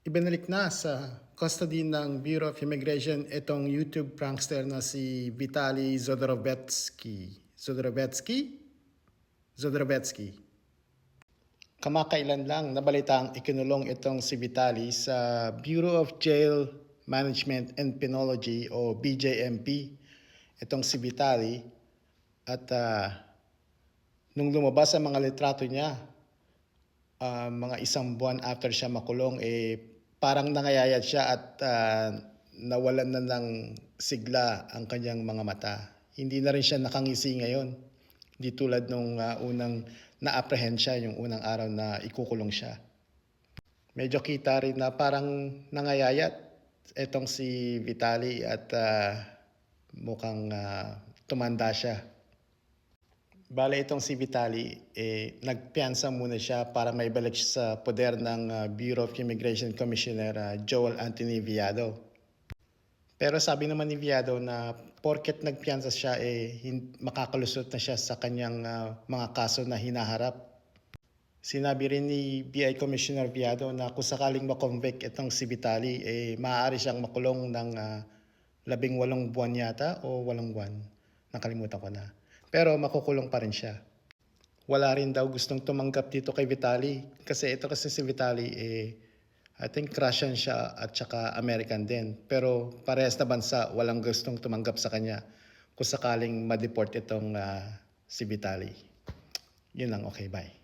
Ibinalik na sa custody ng Bureau of Immigration itong YouTube prankster na si Vitaly Zodorovetsky. Zodorovetsky? Zodorovetsky. Kamakailan lang nabalita ang ikinulong itong si Vitaly sa Bureau of Jail Management and Penology o BJMP. Itong si Vitaly at ah, nung lumabas ang mga litrato niya ah, mga isang buwan after siya makulong, eh, parang nangayayat siya at ah, nawalan na ng sigla ang kanyang mga mata. Hindi na rin siya nakangisi ngayon. Hindi tulad nung ah, unang na-apprehend siya, yung unang araw na ikukulong siya. Medyo kita rin na parang nangayayat etong si Vitali at ah, mukhang ah, tumanda siya. Bale itong si Vitali, eh, nagpiansa muna siya para may balik siya sa poder ng ah, Bureau of Immigration Commissioner ah, Joel Anthony Viado. Pero sabi naman ni Viado na porket nagpiansa siya, eh, makakalusot na siya sa kanyang ah, mga kaso na hinaharap. Sinabi rin ni BI Commissioner Viado na kung sakaling makonvict itong si Vitali, eh, maaari siyang makulong ng ah, labing walong buwan yata o walong buwan. Nakalimutan ko na. Pero makukulong pa rin siya. Wala rin daw gustong tumanggap dito kay Vitali. Kasi ito kasi si Vitali, eh, I think Russian siya at saka American din. Pero parehas na bansa, walang gustong tumanggap sa kanya kung sakaling ma-deport itong ah, si Vitali. Yun lang, okay, bye.